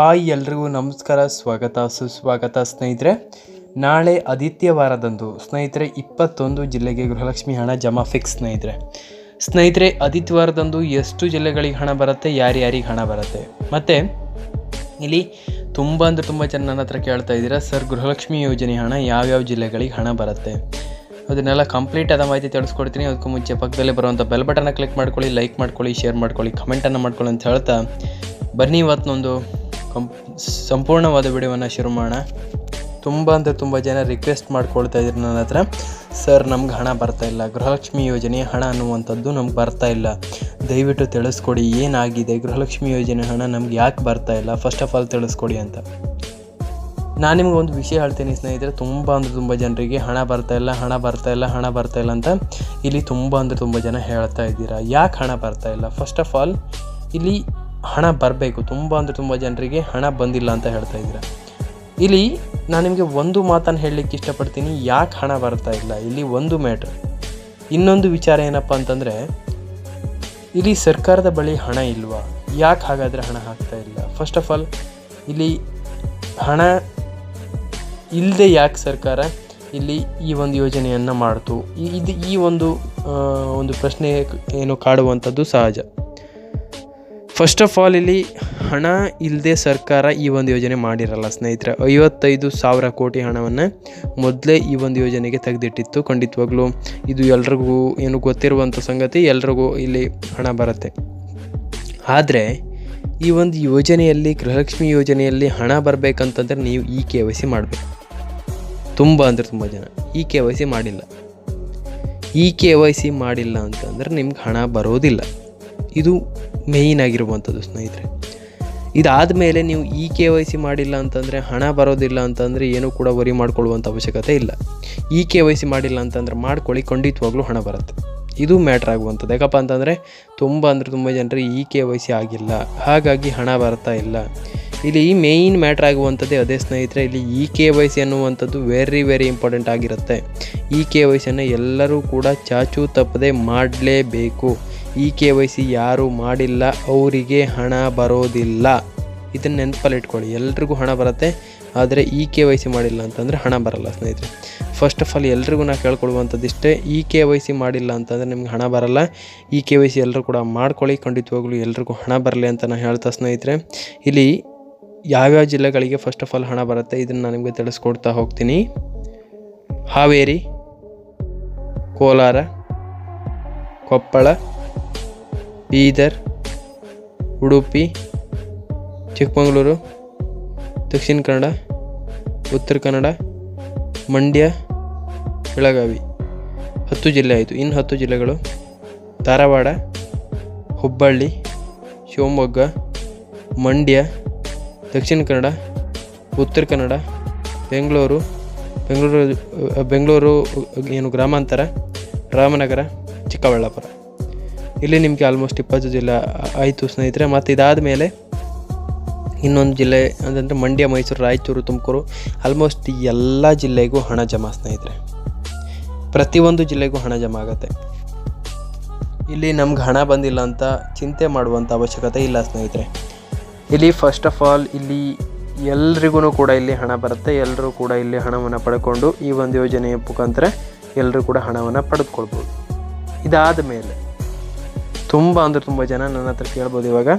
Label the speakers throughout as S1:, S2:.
S1: Hi ಎಲ್ರಿಗೂ ನಮಸ್ಕಾರ, ಸ್ವಾಗತ, ಸುಸ್ವಾಗತ ಸ್ನೇಹಿತರೆ. ನಾಳೆ ಆದಿತ್ಯವಾರದಂದು ಸ್ನೇಹಿತರೆ, ಇಪ್ಪತ್ತೊಂದು ಜಿಲ್ಲೆಗೆ ಗೃಹಲಕ್ಷ್ಮಿ ಹಣ ಜಮಾ ಫಿಕ್ಸ್ ಸ್ನೇಹಿತರೆ. ಸ್ನೇಹಿತರೆ ಆದಿತ್ಯವಾರದಂದು ಎಷ್ಟು ಜಿಲ್ಲೆಗಳಿಗೆ ಹಣ ಬರುತ್ತೆ, ಯಾರ್ಯಾರಿಗೆ ಹಣ ಬರುತ್ತೆ? ಮತ್ತು, ಇಲ್ಲಿ ತುಂಬ ಅಂದರೆ ತುಂಬ ಜನ ನನ್ನ ಹತ್ರ ಕೇಳ್ತಾ ಇದ್ದೀರಾ, ಸರ್, ಗೃಹಲಕ್ಷ್ಮಿ ಯೋಜನೆ ಹಣ ಯಾವ್ಯಾವ ಜಿಲ್ಲೆಗಳಿಗೆ ಹಣ ಬರುತ್ತೆ? ಅದನ್ನೆಲ್ಲ ಕಂಪ್ಲೀಟ್ ಆದ ಮಾಹಿತಿ ತಿಳಿಸ್ಕೊಡ್ತೀನಿ. ಅದಕ್ಕೂ ಮುಂಚೆ ಪಕ್ಕದಲ್ಲೇ ಬರುವಂಥ ಬೆಲ್ ಬಟನ್ನ ಕ್ಲಿಕ್ ಮಾಡ್ಕೊಳ್ಳಿ, ಲೈಕ್ ಮಾಡ್ಕೊಳ್ಳಿ, ಶೇರ್ ಮಾಡ್ಕೊಳ್ಳಿ, ಕಮೆಂಟನ್ನು ಮಾಡ್ಕೊಳ್ಳಿ ಅಂತ ಹೇಳ್ತಾ ಬನ್ನಿ ಇವತ್ತೊಂದು ಕಂ ಸಂಪೂರ್ಣವಾದ ವಿಡಿಯೋವನ್ನು ಶುರು ಮಾಡೋಣ. ತುಂಬ ಅಂದರೆ ತುಂಬ ಜನ ರಿಕ್ವೆಸ್ಟ್ ಮಾಡ್ಕೊಳ್ತಾ ಇದ್ರು ನನ್ನ ಹತ್ರ. ಸರ್ ನಮ್ಗೆ ಹಣ ಬರ್ತಾ ಇಲ್ಲ. ಗೃಹಲಕ್ಷ್ಮಿ ಯೋಜನೆ ಹಣ ಅನ್ನುವಂಥದ್ದು ನಮ್ಗೆ ಬರ್ತಾ ಇಲ್ಲ. ದಯವಿಟ್ಟು ತಿಳಿಸ್ಕೊಡಿ, ಏನಾಗಿದೆ? ಗೃಹಲಕ್ಷ್ಮಿ ಯೋಜನೆ ಹಣ ನಮ್ಗೆ ಯಾಕೆ ಬರ್ತಾ ಇಲ್ಲ? ಫಸ್ಟ್ ಆಫ್ ಆಲ್ ತಿಳಿಸ್ಕೊಡಿ ಅಂತ. ನಾನು ನಿಮ್ಗೆ ಒಂದು ವಿಷಯ ಹೇಳ್ತೀನಿ ಸ್ನೇಹಿತರೆ. ತುಂಬ ಅಂದರೆ ತುಂಬ ಜನರಿಗೆ ಹಣ ಬರ್ತಾ ಇಲ್ಲ, ಹಣ ಬರ್ತಾ ಇಲ್ಲ, ಹಣ ಬರ್ತಾ ಇಲ್ಲ ಅಂತ ಇಲ್ಲಿ ತುಂಬ ಅಂದರೆ ತುಂಬ ಜನ ಹೇಳ್ತಾ ಇದ್ದೀರಾ. ಯಾಕೆ ಹಣ ಬರ್ತಾ ಇಲ್ಲ? ಫಸ್ಟ್ ಆಫ್ ಆಲ್ ಇಲ್ಲಿ ಹಣ ಬರಬೇಕು. ತುಂಬ ಅಂದರೆ ತುಂಬ ಜನರಿಗೆ ಹಣ ಬಂದಿಲ್ಲ ಅಂತ ಹೇಳ್ತಾ ಇದ್ದೀರಾ? ಇಲ್ಲಿ ನಾನು ನಿಮಗೆ ಒಂದು ಮಾತನ್ನು ಹೇಳಲಿಕ್ಕೆ ಇಷ್ಟಪಡ್ತೀನಿ. ಯಾಕೆ ಹಣ ಬರ್ತಾ ಇಲ್ಲ? ಇಲ್ಲಿ ಒಂದು ಮ್ಯಾಟ್ರ್. ಇನ್ನೊಂದು ವಿಚಾರ ಏನಪ್ಪ ಅಂತಂದರೆ, ಇಲ್ಲಿ ಸರ್ಕಾರದ ಬಳಿ ಹಣ ಇಲ್ವಾ? ಯಾಕೆ ಹಾಗಾದರೆ ಹಣ ಹಾಕ್ತಾ ಇಲ್ಲ? ಫಸ್ಟ್ ಆಫ್ ಆಲ್ ಇಲ್ಲಿ ಹಣ ಇಲ್ಲದೆ ಯಾಕೆ ಸರ್ಕಾರ ಇಲ್ಲಿ ಈ ಒಂದು ಯೋಜನೆಯನ್ನು ಮಾಡ್ತು? ಇದು ಈ ಒಂದು ಒಂದು ಪ್ರಶ್ನೆ ಏನು ಕಾಡುವಂಥದ್ದು ಸಹಜ. ಫಸ್ಟ್ ಆಫ್ ಆಲ್ ಇಲ್ಲಿ ಹಣ ಇಲ್ಲದೆ ಸರ್ಕಾರ ಈ ಒಂದು ಯೋಜನೆ ಮಾಡಿರಲ್ಲ, ಸ್ನೇಹಿತರೆ. ಐವತ್ತೈದು ಸಾವಿರ ಕೋಟಿ ಹಣವನ್ನು ಮೊದಲೇ ಈ ಒಂದು ಯೋಜನೆಗೆ ತೆಗೆದಿಟ್ಟಿತ್ತು, ಖಂಡಿತವಾಗ್ಲೂ. ಇದು ಎಲ್ರಿಗೂ ಏನು ಗೊತ್ತಿರುವಂಥ ಸಂಗತಿ, ಎಲ್ರಿಗೂ ಇಲ್ಲಿ ಹಣ ಬರುತ್ತೆ. ಆದರೆ, ಈ ಒಂದು ಯೋಜನೆಯಲ್ಲಿ, ಗೃಹಲಕ್ಷ್ಮಿ ಯೋಜನೆಯಲ್ಲಿ ಹಣ ಬರಬೇಕಂತಂದ್ರೆ ನೀವು ಈ ಕೆ ವೈ ಸಿ ಮಾಡಬೇಕು. ತುಂಬ ಅಂದರೆ ತುಂಬ ಜನ ಈ ಕೆ ವೈ ಸಿ ಮಾಡಿಲ್ಲ. ಈ ಕೆ ವೈ ಸಿ ಮಾಡಿಲ್ಲ ಅಂತಂದ್ರೆ ನಿಮ್ಗೆ ಹಣ ಬರೋದಿಲ್ಲ. ಇದು ಮೇಯ್ನ್ ಆಗಿರುವಂಥದ್ದು ಸ್ನೇಹಿತರೆ. ಇದಾದ ಮೇಲೆ ನೀವು ಇ ಕೆ ವೈ ಸಿ ಮಾಡಿಲ್ಲ ಅಂತಂದರೆ, ಹಣ ಬರೋದಿಲ್ಲ ಅಂತಂದರೆ ಏನೂ ಕೂಡ ವರಿ ಮಾಡ್ಕೊಳ್ಳುವಂಥ ಅವಶ್ಯಕತೆ ಇಲ್ಲ. ಇ ಕೆ ವೈ ಸಿ ಮಾಡಿಲ್ಲ ಅಂತಂದರೆ ಮಾಡ್ಕೊಳ್ಳಿ, ಖಂಡಿತವಾಗ್ಲೂ ಹಣ ಬರುತ್ತೆ. ಇದು ಮ್ಯಾಟ್ರ್ ಆಗುವಂಥದ್ದು. ಯಾಕಪ್ಪ ಅಂತಂದರೆ, ತುಂಬ ಅಂದರೆ ತುಂಬ ಜನರಿಗೆ ಇ ಕೆ ವೈ ಸಿ ಆಗಿಲ್ಲ. ಹಾಗಾಗಿ ಹಣ ಬರ್ತಾ ಇಲ್ಲ. ಇಲ್ಲಿ ಈ ಮೇಯ್ನ್ ಮ್ಯಾಟ್ರ್ ಆಗುವಂಥದ್ದೇ ಅದೇ ಸ್ನೇಹಿತರೆ, ಇಲ್ಲಿ ಇ ಕೆ ವೈ ಸಿ ಅನ್ನುವಂಥದ್ದು ವೆರಿ ವೆರಿ ಇಂಪಾರ್ಟೆಂಟ್ ಆಗಿರುತ್ತೆ. ಇ ಕೆ ವೈ ಸಿಯನ್ನು ಎಲ್ಲರೂ ಕೂಡ ಚಾಚು ತಪ್ಪದೆ ಮಾಡಲೇಬೇಕು. ಇ ಕೆ ವೈ ಸಿ ಯಾರು ಮಾಡಿಲ್ಲ, ಅವರಿಗೆ ಹಣ ಬರೋದಿಲ್ಲ. ಇದನ್ನು ನೆನಪಲ್ಲಿ ಇಟ್ಕೊಳ್ಳಿ ಎಲ್ರಿಗೂ ಹಣ ಬರುತ್ತೆ, ಆದರೆ ಈ ಕೆ ವೈ ಸಿ ಮಾಡಿಲ್ಲ ಅಂತಂದರೆ ಹಣ ಬರಲ್ಲ ಸ್ನೇಹಿತರೆ. ಫಸ್ಟ್ ಆಫ್ ಆಲ್ ಎಲ್ರಿಗೂ ನಾ ಕೇಳ್ಕೊಡುವಂಥದ್ದು ಇಷ್ಟೇ ಈ ಕೆ ವೈ ಸಿ ಮಾಡಿಲ್ಲ ಅಂತಂದರೆ ನಿಮ್ಗೆ ಹಣ ಬರಲ್ಲ, ಈ ಕೆ ವೈ ಸಿ ಎಲ್ಲರೂ ಕೂಡ ಮಾಡ್ಕೊಳ್ಳಿ, ಖಂಡಿತವಾಗ್ಲೂ ಎಲ್ರಿಗೂ ಹಣ ಬರಲಿ ಅಂತ ನಾನು ಹೇಳ್ತಾ ಸ್ನೇಹಿತರೆ. ಇಲ್ಲಿ ಯಾವ್ಯಾವ ಜಿಲ್ಲೆಗಳಿಗೆ ಫಸ್ಟ್ ಆಫ್ ಆಲ್ ಹಣ ಬರುತ್ತೆ, ಇದನ್ನು ನಾನು ನಿಮಗೆ ತಿಳಿಸ್ಕೊಡ್ತಾ ಹೋಗ್ತೀನಿ. ಹಾವೇರಿ, ಕೋಲಾರ, ಕೊಪ್ಪಳ ಬೀದರ್, ಉಡುಪಿ, ಚಿಕ್ಕಮಗಳೂರು, ದಕ್ಷಿಣ ಕನ್ನಡ, ಉತ್ತರ ಕನ್ನಡ, ಮಂಡ್ಯ, ಬೆಳಗಾವಿ. ಹತ್ತು ಜಿಲ್ಲೆ ಆಯಿತು. ಇನ್ನು ಹತ್ತು ಜಿಲ್ಲೆಗಳು ಧಾರವಾಡ, ಹುಬ್ಬಳ್ಳಿ, ಶಿವಮೊಗ್ಗ, ಮಂಡ್ಯ, ದಕ್ಷಿಣ ಕನ್ನಡ, ಉತ್ತರ ಕನ್ನಡ, ಬೆಂಗಳೂರು ಬೆಂಗಳೂರು ಬೆಂಗಳೂರು ಏನು ಗ್ರಾಮಾಂತರ, ರಾಮನಗರ, ಚಿಕ್ಕಬಳ್ಳಾಪುರ. ಇಲ್ಲಿ ನಿಮಗೆ ಆಲ್ಮೋಸ್ಟ್ ಇಪ್ಪತ್ತು ಜಿಲ್ಲೆ ಆಯಿತು ಸ್ನೇಹಿತರೆ. ಮತ್ತು ಇದಾದ ಮೇಲೆ ಇನ್ನೊಂದು ಜಿಲ್ಲೆ ಅಂತಂದರೆ ಮಂಡ್ಯ, ಮೈಸೂರು, ರಾಯಚೂರು, ತುಮಕೂರು ಆಲ್ಮೋಸ್ಟ್ ಎಲ್ಲ ಜಿಲ್ಲೆಗೂ ಹಣ ಜಮಾ ಸ್ನೇಹಿತರೆ. ಪ್ರತಿಯೊಂದು ಜಿಲ್ಲೆಗೂ ಹಣ ಜಮಾ ಆಗುತ್ತೆ. ಇಲ್ಲಿ ನಮ್ಗೆ ಹಣ ಬಂದಿಲ್ಲ ಅಂತ ಚಿಂತೆ ಮಾಡುವಂಥ ಅವಶ್ಯಕತೆ ಇಲ್ಲ ಸ್ನೇಹಿತರೆ. ಇಲ್ಲಿ ಫಸ್ಟ್ ಆಫ್ ಆಲ್ ಇಲ್ಲಿ ಎಲ್ರಿಗೂ ಕೂಡ ಇಲ್ಲಿ ಹಣ ಬರುತ್ತೆ. ಎಲ್ಲರೂ ಕೂಡ ಇಲ್ಲಿ ಹಣವನ್ನು ಪಡ್ಕೊಂಡು ಈ ಒಂದು ಯೋಜನೆಯ ಮುಖಾಂತರ ಎಲ್ಲರೂ ಕೂಡ ಹಣವನ್ನು ಪಡೆದುಕೊಳ್ಬೋದು. ಇದಾದ ಮೇಲೆ ತುಂಬ ಅಂದರೆ ತುಂಬ ಜನ ನನ್ನ ಹತ್ರ ಕೇಳ್ಬೋದು ಇವಾಗ.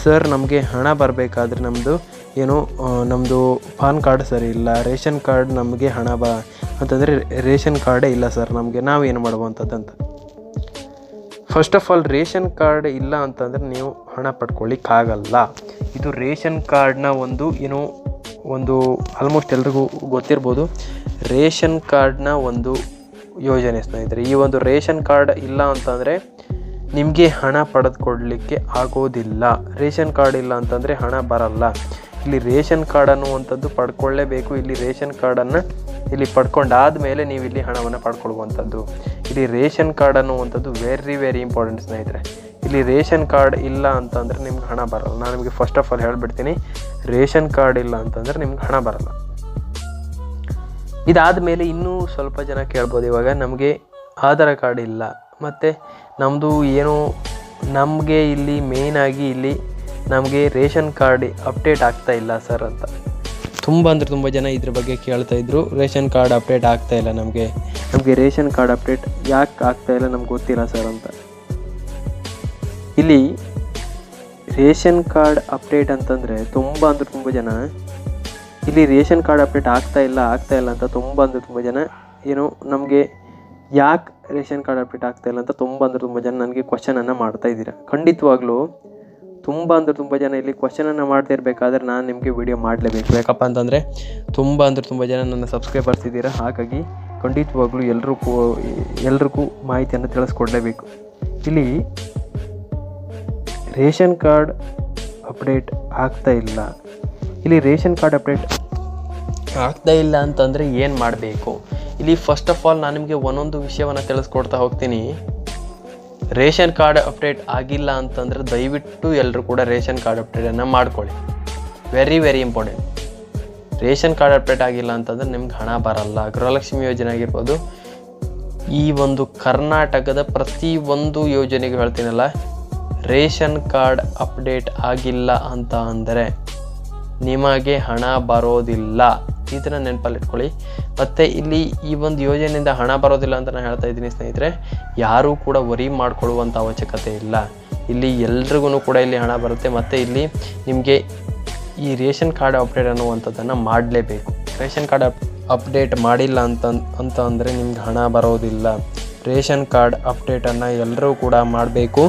S1: ಸರ್ ನಮಗೆ ಹಣ ಬರಬೇಕಾದ್ರೆ ನಮ್ಮದು ಏನು ನಮ್ಮದು ಪಾನ್ ಕಾರ್ಡ್ ಸರಿ ಇಲ್ಲ, ರೇಷನ್ ಕಾರ್ಡ್ ನಮಗೆ ಹಣ ಬ, ಅಂತಂದರೆ ರೇಷನ್ ಕಾರ್ಡೇ ಇಲ್ಲ ಸರ್ ನಮಗೆ ನಾವು ನಾವೇನು ಮಾಡುವಂಥದ್ದಂತ first of all ration card ಇಲ್ಲ ಅಂತಂದರೆ ನೀವು ಹಣ ಪಡ್ಕೊಳ್ಳಿಕ್ಕಾಗಲ್ಲ ಇದು ರೇಷನ್ ಕಾರ್ಡ್ನ ಒಂದು, ಏನು, ಒಂದು ಆಲ್ಮೋಸ್ಟ್ ಎಲ್ರಿಗೂ ಗೊತ್ತಿರ್ಬೋದು. ರೇಷನ್ ಕಾರ್ಡ್ನ ಒಂದು ಯೋಜನೆ ಸ್ನೇಹಿತರೆ, ಈ ಒಂದು ರೇಷನ್ ಕಾರ್ಡ್ ಇಲ್ಲ ಅಂತಂದರೆ ನಿಮಗೆ ಹಣ ಪಡೆದುಕೊಡ್ಲಿಕ್ಕೆ ಆಗೋದಿಲ್ಲ. ರೇಷನ್ ಕಾರ್ಡ್ ಇಲ್ಲ ಅಂತಂದರೆ ಹಣ ಬರಲ್ಲ. ಇಲ್ಲಿ ರೇಷನ್ ಕಾರ್ಡ್ ಅನ್ನುವಂಥದ್ದು ಪಡ್ಕೊಳ್ಳೇಬೇಕು. ಇಲ್ಲಿ ರೇಷನ್ ಕಾರ್ಡನ್ನು ಇಲ್ಲಿ ಪಡ್ಕೊಂಡಾದ ಮೇಲೆ ನೀವು ಇಲ್ಲಿ ಹಣವನ್ನು ಪಡ್ಕೊಳ್ಳುವಂಥದ್ದು. ಇಲ್ಲಿ ರೇಷನ್ ಕಾರ್ಡ್ ಅನ್ನುವಂಥದ್ದು ವೆರಿ ವೆರಿ ಇಂಪಾರ್ಟೆಂಟ್ ಸ್ನೇಹಿತರೆ. ಇಲ್ಲಿ ರೇಷನ್ ಕಾರ್ಡ್ ಇಲ್ಲ ಅಂತಂದರೆ ನಿಮ್ಗೆ ಹಣ ಬರಲ್ಲ. ನಾನು ನಿಮಗೆ ಫಸ್ಟ್ ಆಫ್ ಆಲ್ ಹೇಳ್ಬಿಡ್ತೀನಿ. ರೇಷನ್ ಕಾರ್ಡ್ ಇಲ್ಲ ಅಂತಂದರೆ ನಿಮ್ಗೆ ಹಣ ಬರಲ್ಲ. ಇದಾದ ಮೇಲೆ ಇನ್ನೂ ಸ್ವಲ್ಪ ಜನ ಕೇಳ್ಬೋದು ಇವಾಗ. ನಮಗೆ ಆಧಾರ್ ಕಾರ್ಡ್ ಇಲ್ಲ. ಮತ್ತು ನಮ್ಮದು ಏನು, ನಮಗೆ ಇಲ್ಲಿ ಮೇಯ್ನಾಗಿ ಇಲ್ಲಿ ನಮಗೆ ರೇಷನ್ ಕಾರ್ಡ್ ಅಪ್ಡೇಟ್ ಆಗ್ತಾ ಇಲ್ಲ ಸರ್ ಅಂತ. ತುಂಬ ಅಂದರೆ ತುಂಬ ಜನ ಇದ್ರ ಬಗ್ಗೆ ಕೇಳ್ತಾ ಇದ್ರು. ರೇಷನ್ ಕಾರ್ಡ್ ಅಪ್ಡೇಟ್ ಆಗ್ತಾ ಇಲ್ಲ ನಮಗೆ. ನಮಗೆ ರೇಷನ್ ಕಾರ್ಡ್ ಅಪ್ಡೇಟ್ ಯಾಕೆ ಆಗ್ತಾ ಇಲ್ಲ ನಮ್ಗೆ ಗೊತ್ತಿಲ್ಲ ಸರ್ ಅಂತ. ಇಲ್ಲಿ ರೇಷನ್ ಕಾರ್ಡ್ ಅಪ್ಡೇಟ್ ಅಂತಂದರೆ ತುಂಬ ಅಂದರೆ ತುಂಬ ಜನ, ಇಲ್ಲಿ ರೇಷನ್ ಕಾರ್ಡ್ ಅಪ್ಡೇಟ್ ಆಗ್ತಾ ಇಲ್ಲ ಆಗ್ತಾ ಇಲ್ಲ ಅಂತ ತುಂಬ ಅಂದರೆ ತುಂಬ ಜನ ಏನು ನಮಗೆ ಯಾಕೆ ರೇಷನ್ ಕಾರ್ಡ್ ಅಪ್ಡೇಟ್ ಆಗ್ತಾ ಇಲ್ಲ ಅಂತ ತುಂಬ ಅಂದರೆ ತುಂಬ ಜನ ನನಗೆ ಕ್ವಶನನ್ನು ಮಾಡ್ತಾ ಇದ್ದೀರಾ? ಖಂಡಿತವಾಗ್ಲೂ ತುಂಬ ಅಂದರೆ ತುಂಬ ಜನ ಇಲ್ಲಿ ಕ್ವಶನನ್ನು ಮಾಡ್ತಾ ಇರಬೇಕಾದ್ರೆ ನಾನು ನಿಮಗೆ ವಿಡಿಯೋ ಮಾಡಲೇಬೇಕು. ಯಾಕಪ್ಪ ಅಂತಂದರೆ ತುಂಬ ಅಂದರೆ ತುಂಬ ಜನ ನನ್ನ ಸಬ್ಸ್ಕ್ರೈಬರ್ಸ್ ಇದ್ದೀರಾ? ಹಾಗಾಗಿ ಖಂಡಿತವಾಗ್ಲೂ ಎಲ್ರಿಗೂ ಎಲ್ರಿಗೂ ಮಾಹಿತಿಯನ್ನು ತಿಳಿಸ್ಕೊಡ್ಲೇಬೇಕು. ಇಲ್ಲಿ ರೇಷನ್ ಕಾರ್ಡ್ ಅಪ್ಡೇಟ್ ಆಗ್ತಾ ಇಲ್ಲ. ಇಲ್ಲಿ ರೇಷನ್ ಕಾರ್ಡ್ ಅಪ್ಡೇಟ್ ಆಗ್ತಾ ಇಲ್ಲ ಅಂತಂದರೆ ಏನು ಮಾಡಬೇಕು? ಇಲ್ಲಿ ಫಸ್ಟ್ ಆಫ್ ಆಲ್ ನಾನು ನಿಮಗೆ ಒಂದೊಂದು ವಿಷಯವನ್ನು ತಿಳಿಸ್ಕೊಡ್ತಾ ಹೋಗ್ತೀನಿ. ರೇಷನ್ ಕಾರ್ಡ್ ಅಪ್ಡೇಟ್ ಆಗಿಲ್ಲ ಅಂತಂದರೆ ದಯವಿಟ್ಟು ಎಲ್ಲರೂ ಕೂಡ ರೇಷನ್ ಕಾರ್ಡ್ ಅಪ್ಡೇಟನ್ನು ಮಾಡ್ಕೊಳ್ಳಿ. Very very important ration card update ಆಗಿಲ್ಲ ಅಂತಂದರೆ ನಿಮ್ಗೆ ಹಣ ಬರಲ್ಲ. ಗೃಹಲಕ್ಷ್ಮಿ ಯೋಜನೆ ಆಗಿರ್ಬೋದು. ಈ ಒಂದು ಕರ್ನಾಟಕದ ಪ್ರತಿ ಒಂದು ಯೋಜನೆಗೆ ಹೇಳ್ತೀನಲ್ಲ, ರೇಷನ್ ಕಾರ್ಡ್ ಅಪ್ಡೇಟ್ ಆಗಿಲ್ಲ ಅಂತ ಅಂದರೆ ನಿಮಗೆ ಹಣ ಬರೋದಿಲ್ಲ. ಇದನ್ನು ನೆನಪಲ್ಲಿ ಇಟ್ಕೊಳ್ಳಿ. ಮತ್ತು ಇಲ್ಲಿ ಈ ಒಂದು ಯೋಜನೆಯಿಂದ ಹಣ ಬರೋದಿಲ್ಲ ಅಂತ ನಾನು ಹೇಳ್ತಾ ಇದ್ದೀನಿ ಸ್ನೇಹಿತರೆ, ಯಾರೂ ಕೂಡ ವರಿ ಮಾಡಿಕೊಳ್ಳುವಂಥ ಅವಶ್ಯಕತೆ ಇಲ್ಲ. ಇಲ್ಲಿ ಎಲ್ರಿಗೂ ಕೂಡ ಇಲ್ಲಿ ಹಣ ಬರುತ್ತೆ, ಮತ್ತು ಇಲ್ಲಿ ನಿಮಗೆ ಈ ರೇಷನ್ ಕಾರ್ಡ್ ಅಪ್ಡೇಟ್ ಅನ್ನುವಂಥದ್ದನ್ನು ಮಾಡಲೇಬೇಕು. ರೇಷನ್ ಕಾರ್ಡ್ ಅಪ್, ಅಪ್ಡೇಟ್ ಮಾಡಿಲ್ಲ ಅಂತ ಅಂತ ಅಂದರೆ ನಿಮ್ಗೆ ಹಣ ಬರೋದಿಲ್ಲ. ರೇಷನ್ ಕಾರ್ಡ್ ಅಪ್ಡೇಟನ್ನು ಎಲ್ಲರೂ ಕೂಡ ಮಾಡಬೇಕು.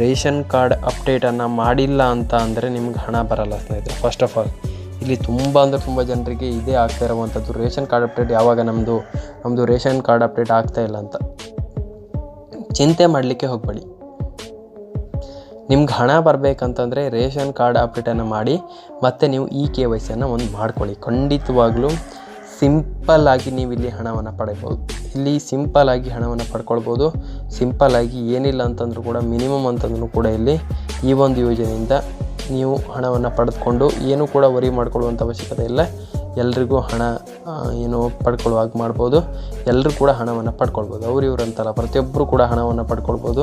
S1: ರೇಷನ್ ಕಾರ್ಡ್ ಅಪ್ಡೇಟನ್ನು ಮಾಡಿಲ್ಲ ಅಂತ ಅಂದರೆ ನಿಮ್ಗೆ ಹಣ ಬರಲ್ಲ ಸ್ನೇಹಿತರೆ ಫಸ್ಟ್ ಆಫ್ ಆಲ್ ಇಲ್ಲಿ ತುಂಬ ಅಂದರೆ ತುಂಬ ಜನರಿಗೆ ಇದೇ ಆಗ್ತಾ ಇರುವಂಥದ್ದು ರೇಷನ್ ಕಾರ್ಡ್ ಅಪ್ಡೇಟ್ ಯಾವಾಗ ನಮ್ಮದು ನಮ್ಮದು ರೇಷನ್ ಕಾರ್ಡ್ ಅಪ್ಡೇಟ್ ಆಗ್ತಾ ಇಲ್ಲ ಅಂತ. ಚಿಂತೆ ಮಾಡಲಿಕ್ಕೆ ಹೋಗಬೇಡಿ. ನಿಮ್ಗೆ ಹಣ ಬರಬೇಕಂತಂದರೆ ರೇಷನ್ ಕಾರ್ಡ್ ಅಪ್ಡೇಟನ್ನು ಮಾಡಿ, ಮತ್ತು ನೀವು ಇ ಕೆ ವೈ ಸಿಯನ್ನು ಒಂದು ಮಾಡ್ಕೊಳ್ಳಿ. ಖಂಡಿತವಾಗಲೂ ಸಿಂಪಲ್ ಆಗಿ ನೀವು ಇಲ್ಲಿ ಹಣವನ್ನು ಪಡೆಯಬಹುದು ಇಲ್ಲಿ ಸಿಂಪಲ್ ಆಗಿ ಹಣವನ್ನು ಪಡ್ಕೊಳ್ಬೋದು. ಸಿಂಪಲ್ ಆಗಿ ಏನಿಲ್ಲ ಅಂತಂದರೂ ಕೂಡ, ಮಿನಿಮಮ್ ಅಂತಂದ್ರೂ ಕೂಡ ಇಲ್ಲಿ ಈ ಒಂದು ಯೋಜನೆಯಿಂದ ನೀವು ಹಣವನ್ನು ಪಡೆದುಕೊಂಡು ಏನೂ ಕೂಡ ವರಿ ಮಾಡಿಕೊಳ್ಳುವಂಥ ಅವಶ್ಯಕತೆ ಇಲ್ಲ. ಎಲ್ರಿಗೂ ಹಣ ಏನು ಪಡ್ಕೊಳ್ಳುವಾಗ ಮಾಡ್ಬೋದು. ಎಲ್ಲರೂ ಕೂಡ ಹಣವನ್ನು ಪಡ್ಕೊಳ್ಬೋದು. ಅವ್ರು ಇವ್ರು ಅಂತಲ್ಲ, ಪ್ರತಿಯೊಬ್ಬರು ಕೂಡ ಹಣವನ್ನು ಪಡ್ಕೊಳ್ಬೋದು.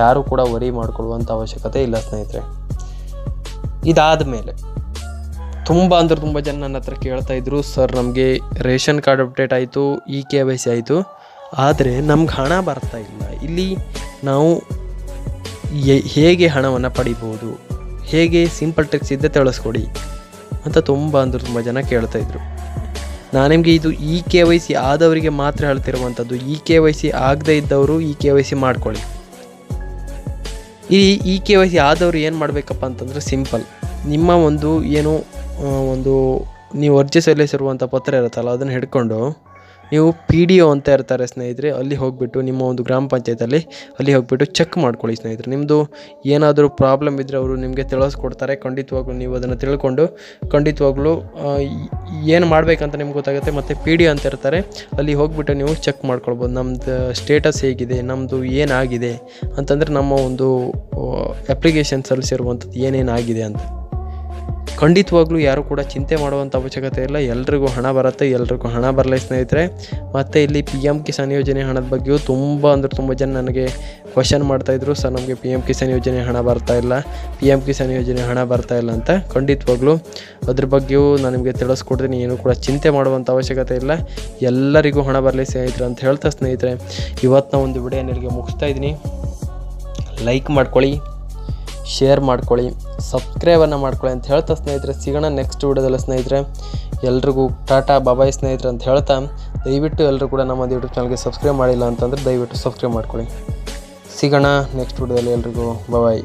S1: ಯಾರೂ ಕೂಡ ವರಿ ಮಾಡಿಕೊಳ್ಳುವಂಥ ಅವಶ್ಯಕತೆ ಇಲ್ಲ ಸ್ನೇಹಿತರೆ. ಇದಾದ ಮೇಲೆ ತುಂಬ ಅಂದ್ರೆ ತುಂಬ ಜನ ನನ್ನ ಹತ್ರ ಕೇಳ್ತಾ ಇದ್ರು, ಸರ್, ನಮಗೆ ರೇಷನ್ ಕಾರ್ಡ್ ಅಪ್ಡೇಟ್ ಆಯಿತು ಇ ಕೆ ವೈ ಸಿ ಆಯಿತು. ಆದರೆ ನಮ್ಗೆ ಹಣ ಬರ್ತಾ ಇಲ್ಲ. ಇಲ್ಲಿ ನಾವು ಹೇಗೆ ಹಣವನ್ನು ಪಡಿಬೋದು? ಹೇಗೆ ಸಿಂಪಲ್ ಟ್ರಿಕ್ಸ್ ಇದ್ದೇ ತಿಳಿಸ್ಕೊಡಿ ಅಂತ ತುಂಬ ಅಂದರು ತುಂಬ ಜನ ಕೇಳ್ತಾ ಇದ್ರು. ನಾನು ನಿಮಗೆ ಇದು ಇ ಕೆ ವೈ ಸಿ ಆದವರಿಗೆ ಮಾತ್ರ ಹೇಳ್ತಿರುವಂಥದ್ದು. ಇ ಕೆ ವೈ ಸಿ ಆಗದೇ ಇದ್ದವರು ಇ ಕೆ ವೈ ಸಿ ಮಾಡ್ಕೊಳ್ಳಿ. ಈ ಇ ಕೆ ವೈ ಸಿ ಆದವರು ಏನು ಮಾಡಬೇಕಪ್ಪ ಅಂತಂದರೆ ಸಿಂಪಲ್ ನಿಮ್ಮ ಒಂದು ಏನು ಒಂದು ನೀವು ಅರ್ಜಿ ಸಲ್ಲಿಸಿರುವಂಥ ಪತ್ರ ಇರುತ್ತಲ್ಲ, ಅದನ್ನು ಹಿಡ್ಕೊಂಡು ನೀವು ಪಿ ಡಿ ಒ ಅಂತ ಇರ್ತಾರೆ ಸ್ನೇಹಿತರೆ, ಅಲ್ಲಿ ಹೋಗಿಬಿಟ್ಟು ನಿಮ್ಮ ಒಂದು ಗ್ರಾಮ ಪಂಚಾಯತಲ್ಲಿ ಅಲ್ಲಿ ಹೋಗಿಬಿಟ್ಟು ಚೆಕ್ ಮಾಡ್ಕೊಳ್ಳಿ ಸ್ನೇಹಿತರೆ. ನಿಮ್ಮದು ಏನಾದರೂ ಪ್ರಾಬ್ಲಮ್ ಇದ್ದರೆ ಅವರು ನಿಮಗೆ ತಿಳಿಸ್ಕೊಡ್ತಾರೆ. ಖಂಡಿತವಾಗ್ಲೂ ನೀವು ಅದನ್ನು ತಿಳ್ಕೊಂಡು, ಖಂಡಿತವಾಗ್ಲೂ ಏನು ಮಾಡಬೇಕಂತ ನಿಮ್ಗೆ ಗೊತ್ತಾಗುತ್ತೆ, ಮತ್ತು ಪಿ ಡಿ ಅಂತ ಇರ್ತಾರೆ, ಅಲ್ಲಿ ಹೋಗಿಬಿಟ್ಟು ನೀವು ಚೆಕ್ ಮಾಡ್ಕೊಳ್ಬೋದು. ನಮ್ಮದು ಸ್ಟೇಟಸ್ ಹೇಗಿದೆ ನಮ್ಮದು ಏನಾಗಿದೆ ಅಂತಂದರೆ ನಮ್ಮ ಒಂದು ಅಪ್ಲಿಕೇಶನ್ ಸಲ್ಲಿಸಿರುವಂಥದ್ದು ಏನೇನಾಗಿದೆ ಅಂತ. ಖಂಡಿತವಾಗ್ಲೂ ಯಾರು ಕೂಡ ಚಿಂತೆ ಮಾಡುವಂಥ ಅವಶ್ಯಕತೆ ಇಲ್ಲ. ಎಲ್ರಿಗೂ ಹಣ ಬರುತ್ತೆ, ಎಲ್ರಿಗೂ ಹಣ ಬರಲಿ ಸ್ನೇಹಿತರೆ. ಮತ್ತು ಇಲ್ಲಿ ಪಿ ಎಂ ಕಿಸಾನ್ ಯೋಜನೆ ಹಣದ ಬಗ್ಗೆಯೂ ತುಂಬ ಅಂದರೆ ತುಂಬ ಜನ ನನಗೆ ಕ್ವಶನ್ ಮಾಡ್ತಾಯಿದ್ರು ಸರ್, ನಮಗೆ ಪಿ ಎಂ ಕಿಸಾನ್ ಯೋಜನೆ ಹಣ ಬರ್ತಾ ಇಲ್ಲ. ಪಿ ಎಂ ಕಿಸಾನ್ ಯೋಜನೆ ಹಣ ಬರ್ತಾ ಇಲ್ಲ ಅಂತ ಖಂಡಿತವಾಗ್ಲೂ ಅದ್ರ ಬಗ್ಗೆಯೂ ನಾನು ನಿಮಗೆ ತಿಳಿಸ್ಕೊಡ್ತೀನಿ. ಏನು ಕೂಡ ಚಿಂತೆ ಮಾಡುವಂಥ ಅವಶ್ಯಕತೆ ಇಲ್ಲ. ಎಲ್ಲರಿಗೂ ಹಣ ಬರಲಿ ಸ್ನೇಹಿತರೆ ಅಂತ ಹೇಳ್ತಾ ಸ್ನೇಹಿತರೆ. ಇವತ್ತಿನ ಒಂದು ವಿಡಿಯೋ ನಿಮಗೆ ಮುಗಿಸ್ತಾ ಇದ್ದೀನಿ. ಲೈಕ್ ಮಾಡ್ಕೊಳ್ಳಿ ಶೇರ್ ಮಾಡ್ಕೊಳ್ಳಿ. ಸಬ್ಸ್ಕ್ರೈಬನ್ನು ಮಾಡ್ಕೊಳ್ಳಿ ಅಂತ ಹೇಳ್ತಾ ಸ್ನೇಹಿತರೆ, ಸಿಗೋಣ ನೆಕ್ಸ್ಟ್ ವಿಡಿಯೋದಲ್ಲಿ ಸ್ನೇಹಿತರೆ. ಎಲ್ರಿಗೂ ಟಾಟಾ ಬಾಬಾಯ್ ಸ್ನೇಹಿತರೆ ಅಂತ ಹೇಳ್ತಾ, ದಯವಿಟ್ಟು ಎಲ್ಲರೂ ಕೂಡ ನಮ್ಮ ಯೂಟ್ಯೂಬ್ ಚಾನಲ್ಗೆ ಸಬ್ಸ್ಕ್ರೈಬ್ ಮಾಡಿಲ್ಲ ಅಂತಂದರೆ ದಯವಿಟ್ಟು ಸಬ್ಸ್ಕ್ರೈಬ್ ಮಾಡ್ಕೊಳ್ಳಿ. ಸಿಗೋಣ ನೆಕ್ಸ್ಟ್ ವಿಡಿಯೋದಲ್ಲಿ ಎಲ್ರಿಗೂ ಬಾಯ್